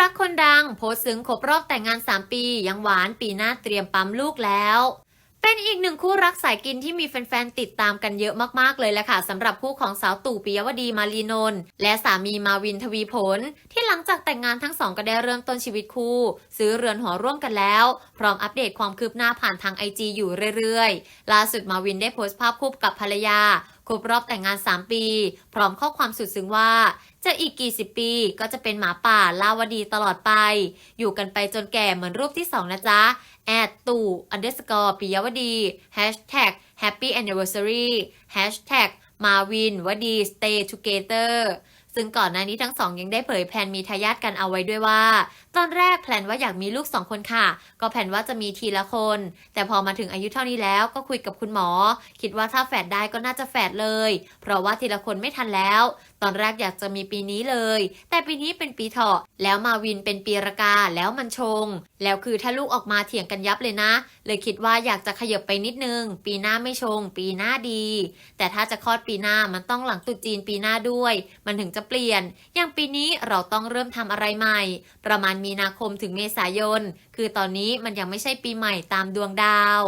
รักคนดัง โพสต์ซึ้งครบรอบแต่งงาน 3 ปี ยังหวานปีหน้าเตรียมปั๊มลูกแล้ว เป็นอีกหนึ่งคู่รักสายกินที่มีแฟนๆติดตามกันเยอะมากๆเลยแหละค่ะสำหรับคู่ของสาวตู่ปิยวดีมารีนนท์และสามีมาวินทวีผล ที่หลังจากแต่งงานทั้งสองก็ได้เริ่มต้นชีวิตคู่ ซื้อเรือนหอร่วมกันแล้ว พร้อมอัปเดตความคืบหน้าผ่านทางไอจอยู่เรื่อยๆล่าสุดมาวินได้โพสต์ภาพคู่กับภรรยา ครบรอบแต่งงาน 3 ปี พร้อมข้อความสุดซึ้งว่า จะอีกกี่สิบปีก็จะเป็นหมาป่าลาวดีตลอดไป อยู่กันไปจนแก่เหมือนรูปที่ 2 นะจ๊ะ แอดตู่อันเดอร์สกอร์ปิยวดี hashtag happy anniversary hashtag มาวินวดี stay together ซึ่งก่อนหน้านี้ทั้งสองยังได้เผยแผนมีทายาทกันเอาไว้ด้วยว่า ตอนแรกแพลนว่าอยากมีลูกสองคนค่ะ ก็แผนว่าจะมีทีละคน แต่พอมาถึงอายุเท่านี้แล้วก็คุยกับคุณหมอ คิดว่าถ้าแฝดได้ก็น่าจะแฝดเลย เพราะว่าทีละคนไม่ทันแล้ว ตอนแรกอยากจะมีปีนี้เลย แต่ปีนี้เป็นปีเถาะแล้วมาวินเป็นปีรากาแล้วมันชง แล้วคือถ้าลูกออกมาเถียงกันยับเลยนะ เลยคิดว่าอยากจะขยับไปนิดนึง ปีหน้าไม่ชง ปีหน้าดี แต่ถ้าจะคลอดปีหน้ามันต้องหลังตุจีนปีหน้าด้วย มันถึงจะเปลี่ยน อย่างปีนี้เราต้องเริ่มทำอะไรใหม่ ประมาณมีนาคมถึงเมษายน คือตอนนี้มันยังไม่ใช่ปีใหม่ตามดวงดาว